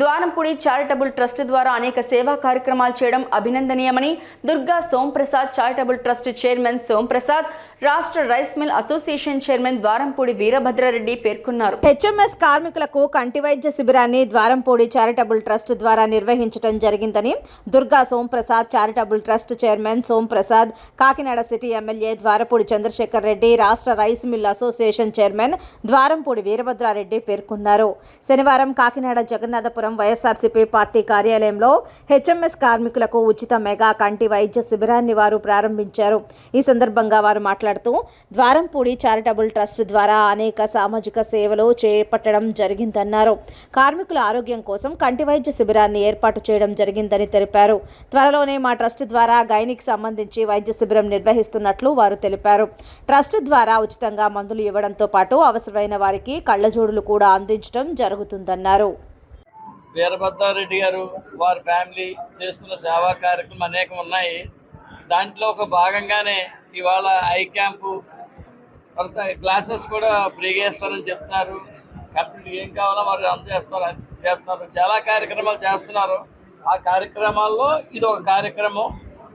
Dwarampudi charitable trust ద్వారా అనేక సేవా కార్యక్రమాలు చేయడం అభినందనీయమని Durga Somprasad charitable trust chairman Somprasad రాష్ట్ర rice mill association chairman Dwarampudi Veerabhadra Reddy పేర్కొన్నారు. హెచ్ఎంఎస్ కార్మికులకు కంటి వైద్య శిబిరాన్ని ద్వారంపూడి చారిటబుల్ ట్రస్ట్ ద్వారా నిర్వహించడం జరిగిందని Durga Somprasad charitable trust chairman Somprasad Kakinada city MLA Dwarapudi Chandrashekar Reddy రాష్ట్ర rice mill association chairman Dwarampudi Veerabhadra Reddy పేర్కొన్నారు. శనివారం కాకినాడ జగన్నాథపురం వైఎస్ఆర్సీపీ పార్టీ కార్యాలయంలో హెచ్ఎంఎస్ కార్మికులకు ఉచిత మెగా కంటి వైద్య శిబిరాన్ని వారు ప్రారంభించారు. ఈ సందర్భంగా వారు మాట్లాడుతూ ద్వారంపూడి చారిటబుల్ ట్రస్ట్ ద్వారా అనేక సామాజిక సేవలు చేపట్టడం జరిగిందన్నారు. కార్మికుల ఆరోగ్యం కోసం కంటి వైద్య శిబిరాన్ని ఏర్పాటు చేయడం జరిగిందని తెలిపారు. త్వరలోనే మా ట్రస్ట్ ద్వారా గైనిక్ సంబంధించి వైద్య శిబిరం నిర్వహిస్తున్నట్లు వారు తెలిపారు. ట్రస్ట్ ద్వారా ఉచితంగా మందులు ఇవ్వడంతో పాటు అవసరమైన వారికి కళ్ళజోడులు కూడా అందించడం జరుగుతుందన్నారు. వీరభద్రారెడ్డి గారు వారి ఫ్యామిలీ చేస్తున్న సేవా కార్యక్రమం అనేకం ఉన్నాయి. దాంట్లో ఒక భాగంగానే ఇవాళ ఐ క్యాంపు కొంత గ్లాసెస్ కూడా ఫ్రీగా ఇస్తారని చెప్తున్నారు. కంపెనీ ఏం కావాలో వారు అందజేస్తున్నారు చేస్తున్నారు చాలా కార్యక్రమాలు చేస్తున్నారు. ఆ కార్యక్రమాల్లో ఇది ఒక కార్యక్రమం.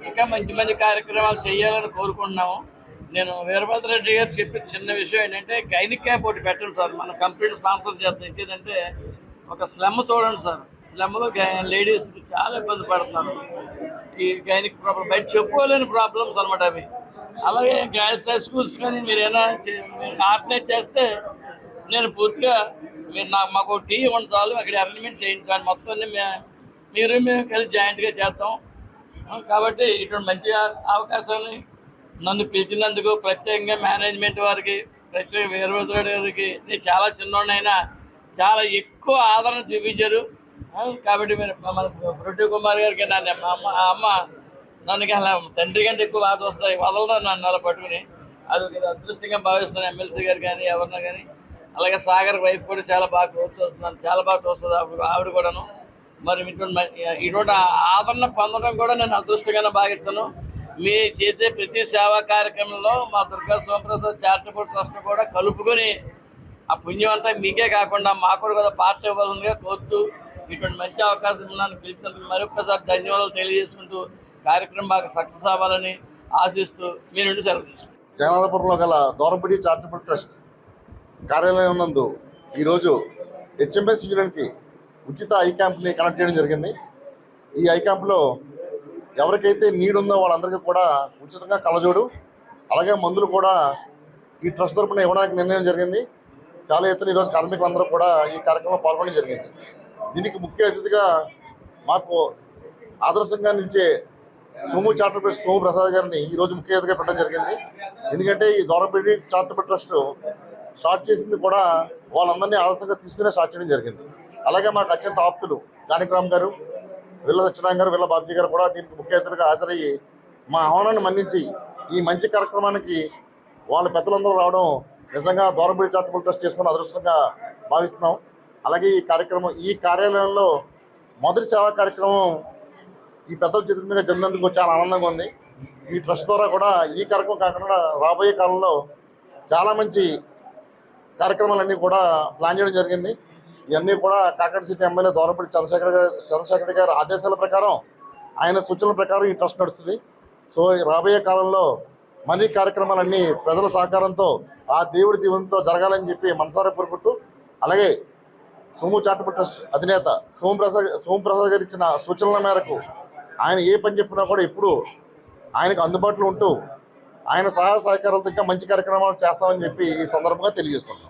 ఇంకా మంచి మంచి కార్యక్రమాలు చేయాలని కోరుకుంటున్నాము. నేను వీరభద్రరెడ్డి గారు చెప్పిన చిన్న విషయం ఏంటంటే గైనిక్ క్యాంప్ ఒకటి పెట్టండి సార్. మన కంపెనీ స్పాన్సర్ చేస్తాం ఏంటంటే ఒక స్లమ్ చూడండి సార్. స్లమ్లో లేడీస్కి చాలా ఇబ్బంది పడుతున్నారు. ఈ గైనిక్ ప్రాబ్లం బయట చెప్పుకోలేని ప్రాబ్లమ్స్ అనమాట అవి. అలాగే గర్ల్స్ హై స్కూల్స్ కానీ మీరు ఏమైనా ఆర్గనైజ్ చేస్తే నేను పూర్తిగా మీరు నాకు మాకు టీ ఇవ్వండి చాలు. అక్కడ అరేంజ్మెంట్ చేయించాలి మొత్తం మే- మీరు మేము కలిసి జాయింట్గా చేస్తాం. కాబట్టి ఇటువంటి మంచి అవకాశాన్ని నన్ను పిలిచినందుకు ప్రత్యేకంగా మేనేజ్మెంట్ వారికి ప్రత్యేక వీరభద్రుడి గారికి నేను చాలా చిన్నోడైనా చాలా ఎక్కువ ఆదరణ చూపించారు. కాబట్టి మీరు మన ప్రొడ్యూ కుమార్ గారికి నన్ను మా అమ్మ అమ్మ నన్ను అలా తండ్రి కంటే ఎక్కువ బాధ వస్తాయి వదలడం నన్ను అలా పట్టుకుని. అది ఒక అదృష్టంగా భావిస్తున్నాను ఎమ్మెల్సీ గారు కానీ ఎవరినా కానీ. అలాగే సాగర్ వైఫ్ కూడా చాలా బాగా ప్రోత్సహిస్తున్నాను చాలా బాగా చూస్తుంది ఆవిడ ఆవిడ కూడాను. మరి ఇటువంటి ఇటువంటి ఆదరణ పొందడం కూడా నేను అదృష్టంగానే భావిస్తాను. మీ చేసే ప్రతి సేవా కార్యక్రమంలో మా దుర్గా సోమప్రసాద్ చారిటబుల్ ట్రస్ట్ కూడా కలుపుకొని ఆ పుణ్యం అంతా మీకే కాకుండా మాకు కూడా పార్టీ ఇవ్వాలనిగా కోరుతూ ఇటువంటి మంచి అవకాశం ఉన్నాను పిలిచినందుకు మరొకసారి ధన్యవాదాలు తెలియజేసుకుంటూ కార్యక్రమం బాగా సక్సెస్ అవ్వాలని ఆశిస్తూ మీ నుండి సెలవు తీసుకుంటాను జగన్నాథపురంలో గల దూరంపిడి చారిటబుల్ ట్రస్ట్ కార్యాలయం నందు ఈరోజు హెచ్ఎంఎస్ యూనియన్కి ఉచిత ఐ క్యాంప్ని కనెక్ట్ చేయడం జరిగింది. ఈ ఐ క్యాంప్లో ఎవరికైతే నీడుందో ఉందో వాళ్ళందరికీ కూడా ఉచితంగా కలజోడు అలాగే మందులు కూడా ఈ ట్రస్ట్ తరపున ఇవ్వడానికి నిర్ణయం జరిగింది. చాలా ఎత్తున ఈరోజు కార్మికులందరూ కూడా ఈ కార్యక్రమంలో పాల్గొనడం జరిగింది. దీనికి ముఖ్య అతిథిగా మాకు ఆదర్శంగా నిలిచే సోము చారిటబుల్ సోము ప్రసాద్ గారిని ఈరోజు ముఖ్య అతిథిగా పెట్టడం జరిగింది. ఎందుకంటే ఈ దూరంపేట చార్టర్ ట్రస్ట్ స్టార్ట్ చేసింది కూడా వాళ్ళందరినీ ఆదర్శంగా తీసుకునే స్టార్ట్ చేయడం జరిగింది. అలాగే మాకు అత్యంత ఆప్తులు జానకిరామ్ గారు వీళ్ళ సత్యనారాయణ గారు వీళ్ళ బాబ్జీ గారు కూడా దీనికి ముఖ్య అతిథిగా హాజరయ్యి మా ఆహ్వానాన్ని మన్నించి ఈ మంచి కార్యక్రమానికి వాళ్ళ పెద్దలందరూ రావడం నిజంగా దూరంబీడి చారిటబుల్ ట్రస్ట్ చేసుకుని అదృష్టంగా భావిస్తున్నాం. అలాగే ఈ కార్యక్రమం ఈ కార్యాలయంలో మొదటి సేవా కార్యక్రమం ఈ పెద్దల చేతుల మీద జరిగినందుకు చాలా ఆనందంగా ఉంది. ఈ ట్రస్ట్ ద్వారా కూడా ఈ కార్యక్రమం కాకుండా రాబోయే కాలంలో చాలా మంచి కార్యక్రమాలన్నీ కూడా ప్లాన్ చేయడం జరిగింది. ఇవన్నీ కూడా కాకినాడ సిటీ ఎమ్మెల్యే దూరపడి చంద్రశేఖర్ గారు చంద్రశేఖర్ గారి ఆదేశాల ప్రకారం ఆయన సూచనల ప్రకారం ఈ ట్రస్ట్ నడుస్తుంది. సో ఈ రాబోయే కాలంలో మనీ కార్యక్రమాలన్నీ ప్రజల సహకారంతో ఆ దేవుడి దీవెనతో జరగాలని చెప్పి మనసారా కోరుకుంటూ అలాగే సోము చారిటబుల్ ట్రస్ట్ అధినేత సోమప్రసాద్ సోమప్రసాద్ గారు ఇచ్చిన సూచనల మేరకు ఆయన ఏ పని చెప్పినా కూడా ఇప్పుడు ఆయనకు అందుబాటులో ఉంటూ ఆయన సహాయ సహకారాలతో ఇంకా మంచి కార్యక్రమాలు చేస్తామని చెప్పి ఈ సందర్భంగా తెలియజేసుకుంటున్నాం.